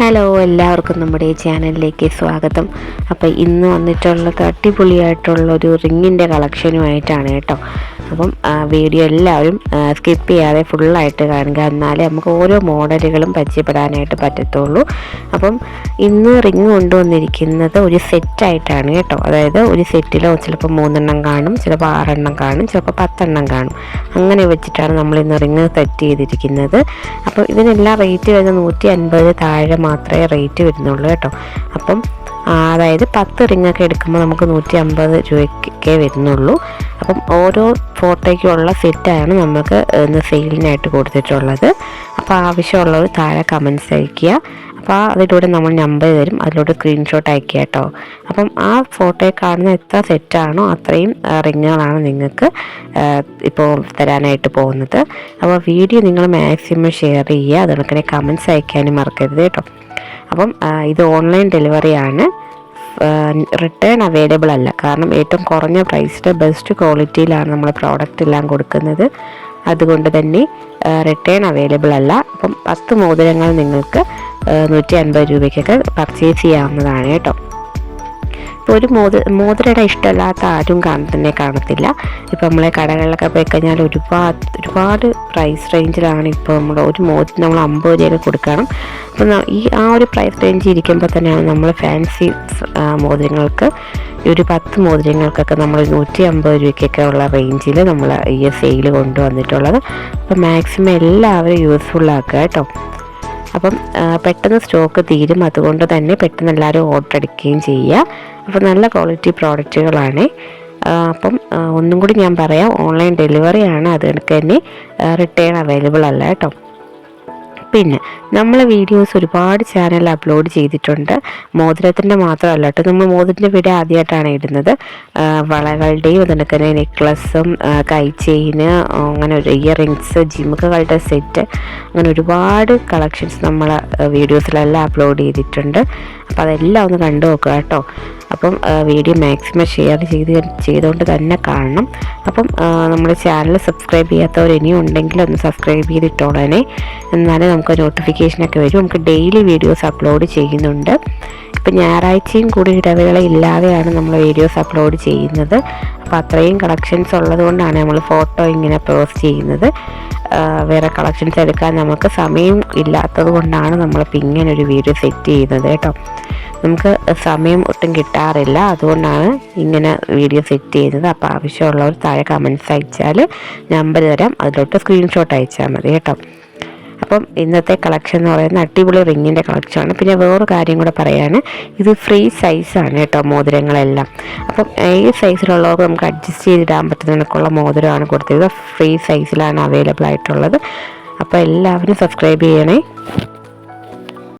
Hello എല്ലാവർക്കും നമ്മുടെ ചാനലിലേക്ക് സ്വാഗതം. അപ്പോൾ ഇന്ന് വന്നിട്ടുള്ളത് അടിപൊളിയായിട്ടുള്ള ഒരു റിങ്ങിന്റെ കളക്ഷനുമായിട്ടാണ് കേട്ടോ. അപ്പം വീഡിയോ എല്ലാവരും സ്കിപ്പ് ചെയ്യാതെ ഫുള്ളായിട്ട് കാണുക. എന്നാലേ നമുക്ക് ഓരോ മോഡലുകളും പരിചയപ്പെടാനായിട്ട് പറ്റത്തുള്ളൂ. അപ്പം ഇന്ന് റിങ് കൊണ്ടുവന്നിരിക്കുന്നത് ഒരു സെറ്റായിട്ടാണ് കേട്ടോ. അതായത് ഒരു സെറ്റിൽ ചിലപ്പോൾ മൂന്നെണ്ണം കാണും ചിലപ്പോൾ ആറെണ്ണം കാണും ചിലപ്പോൾ പത്തെണ്ണം കാണും. അങ്ങനെ വെച്ചിട്ടാണ് നമ്മൾ ഇന്ന് റിങ് സെറ്റ് ചെയ്തിരിക്കുന്നത്. അപ്പോൾ ഇതിനെല്ലാം റേറ്റ് വരുന്നത് നൂറ്റി അൻപത് താഴെ മാത്രമേ റേറ്റ് വരുന്നുള്ളൂ കേട്ടോ. അപ്പം അതായത് പത്ത് റിങ്ങൊക്കെ എടുക്കുമ്പോൾ നമുക്ക് നൂറ്റി അമ്പത് രൂപയ്ക്കേ വരുന്നുള്ളൂ. അപ്പം ഓരോ ഫോട്ടോയ്ക്കുള്ള സെറ്റാണ് നമുക്ക് ഇന്ന് സെയിലിനായിട്ട് കൊടുത്തിട്ടുള്ളത്. അപ്പോൾ ആവശ്യമുള്ളവർ താഴെ കമൻസ് അയക്കുക അപ്പോൾ അതിലൂടെ നമ്മൾ നമ്പർ തരും. അതിലൂടെ സ്ക്രീൻഷോട്ട് അയക്കുക കേട്ടോ. അപ്പം ആ ഫോട്ടോയിൽ കാണുന്ന എത്ര സെറ്റാണോ അത്രയും റിങ്ങുകളാണ് നിങ്ങൾക്ക് ഇപ്പോൾ തരാനായിട്ട് പോകുന്നത്. അപ്പോൾ വീഡിയോ നിങ്ങൾ മാക്സിമം ഷെയർ ചെയ്യുക. അതുപോലെ കമൻസ് അയക്കാനും മറക്കരുത് കേട്ടോ. അപ്പം ഇത് ഓൺലൈൻ ഡെലിവറിയാണ് റിട്ടേൺ അവൈലബിൾ അല്ല. കാരണം ഏറ്റവും കുറഞ്ഞ പ്രൈസിൽ ബെസ്റ്റ് ക്വാളിറ്റിയിലാണ് നമ്മൾ പ്രോഡക്റ്റ് എല്ലാം കൊടുക്കുന്നത്. അതുകൊണ്ട് തന്നെ റിട്ടേൺ അവൈലബിൾ അല്ല. അപ്പം പത്ത് മോതിരങ്ങൾ നിങ്ങൾക്ക് നൂറ്റി അൻപത് രൂപയ്ക്കൊക്കെ പർച്ചേസ് ചെയ്യാവുന്നതാണ് കേട്ടോ. ഒരു മോത മോതിരയുടെ ഇഷ്ടമല്ലാത്ത ആരും തന്നെ കാണത്തില്ല. ഇപ്പോൾ നമ്മളെ കടകളിലൊക്കെ പോയി കഴിഞ്ഞാൽ ഒരുപാട് ഒരുപാട് പ്രൈസ് റേഞ്ചിലാണ് ഇപ്പോൾ നമ്മൾ ഒരു മോതിരം നമ്മൾ അമ്പത് രൂപയൊക്കെ കൊടുക്കണം. അപ്പോൾ ഈ ആ ഒരു പ്രൈസ് റേഞ്ച് ഇരിക്കുമ്പോൾ തന്നെയാണ് നമ്മൾ ഫാൻസി മോതിരങ്ങൾക്ക് ഒരു പത്ത് മോതിരങ്ങൾക്കൊക്കെ നമ്മൾ നൂറ്റി അമ്പത് രൂപയ്ക്കൊക്കെ ഉള്ള റേഞ്ചിൽ നമ്മൾ ഈ സെയിൽ കൊണ്ടുവന്നിട്ടുള്ളത്. അപ്പോൾ മാക്സിമം എല്ലാവരും യൂസ്ഫുൾ ആക്കുക കേട്ടോ. അപ്പം പെട്ടെന്ന് സ്റ്റോക്ക് തീരും. അതുകൊണ്ട് തന്നെ പെട്ടെന്ന് എല്ലാവരും ഓർഡർ എടുക്കുകയും ചെയ്യുക. അപ്പോൾ നല്ല ക്വാളിറ്റി പ്രോഡക്റ്റുകളാണ് അപ്പം ഒന്നും കൂടി ഞാൻ പറയാം. ഓൺലൈൻ ഡെലിവറി ആണ്. അത് കണക്ക് തന്നെ റിട്ടേൺ അവൈലബിൾ അല്ല കേട്ടോ. പിന്നെ നമ്മൾ വീഡിയോസ് ഒരുപാട് ചാനൽ അപ്ലോഡ് ചെയ്തിട്ടുണ്ട്. മോതിരത്തിന്റെ മാത്രമല്ല കേട്ടോ. നമ്മൾ മോതിരത്തിന്റെ വീഡിയോ ആദ്യമായിട്ടാണ് ഇടുന്നത്. വളകളുടെയും അതുകൊണ്ട് തന്നെ നെക്ലസും കൈ ചെയിന് അങ്ങനെ ഒരു ഇയർ റിങ്സ് ജിമുക്കുകളുടെ സെറ്റ് അങ്ങനെ ഒരുപാട് കളക്ഷൻസ് നമ്മൾ വീഡിയോസിലെല്ലാം അപ്ലോഡ് ചെയ്തിട്ടുണ്ട്. അപ്പോൾ അതെല്ലാം ഒന്ന് കണ്ടു നോക്കുക കേട്ടോ. അപ്പം വീഡിയോ മാക്സിമം ഷെയർ ചെയ്ത് ചെയ്തുകൊണ്ട് തന്നെ കാണണം. അപ്പം നമ്മുടെ ചാനൽ സബ്സ്ക്രൈബ് ചെയ്യാത്തവർ ഇനിയും ഉണ്ടെങ്കിൽ ഒന്ന് സബ്സ്ക്രൈബ് ചെയ്തിട്ടോളനെ എന്നാലേ നമുക്ക് നോട്ടിഫിക്കേഷനൊക്കെ വരും. നമുക്ക് ഡെയിലി വീഡിയോസ് അപ്ലോഡ് ചെയ്യുന്നുണ്ട്. ഇപ്പം ഞായറാഴ്ചയും കൂടി ഇടവേള ഇല്ലാതെയാണ് നമ്മൾ വീഡിയോസ് അപ്ലോഡ് ചെയ്യുന്നത്. അപ്പോൾ അത്രയും കളക്ഷൻസ് ഉള്ളതുകൊണ്ടാണ് നമ്മൾ ഫോട്ടോ ഇങ്ങനെ പോസ്റ്റ് ചെയ്യുന്നത്. വേറെ കളക്ഷൻസ് എടുക്കാൻ നമുക്ക് സമയം ഇല്ലാത്തത് കൊണ്ടാണ് നമ്മളിപ്പോൾ ഇങ്ങനെ ഒരു വീഡിയോ സെറ്റ് ചെയ്യുന്നത് കേട്ടോ. നമുക്ക് സമയം ഒട്ടും കിട്ടാറില്ല. അതുകൊണ്ടാണ് ഇങ്ങനെ വീഡിയോ സെറ്റ് ചെയ്യുന്നത്. അപ്പോൾ ആവശ്യമുള്ളവർ താഴെ കമൻസ് അയച്ചാൽ നമ്പർ തരാം. അതിലോട്ട് സ്ക്രീൻഷോട്ട് അയച്ചാൽ മതി കേട്ടോ. അപ്പം ഇന്നത്തെ കളക്ഷൻ എന്ന് പറയുന്നത് അടിപൊളി റിങ്ങിന്റെ കളക്ഷനാണ് പിന്നെ വേറൊരു കാര്യം കൂടെ പറയാണ്. ഇത് ഫ്രീ സൈസാണ് കേട്ടോ മോതിരങ്ങളെല്ലാം. അപ്പം ഈ സൈസിലുള്ളവർക്ക് നമുക്ക് അഡ്ജസ്റ്റ് ചെയ്തിടാൻ പറ്റുന്നതിനൊക്കെയുള്ള മോതിരമാണ് കൊടുത്തത് ഫ്രീ സൈസിലാണ് അവൈലബിൾ ആയിട്ടുള്ളത്. അപ്പോൾ എല്ലാവരും സബ്സ്ക്രൈബ് ചെയ്യണേ.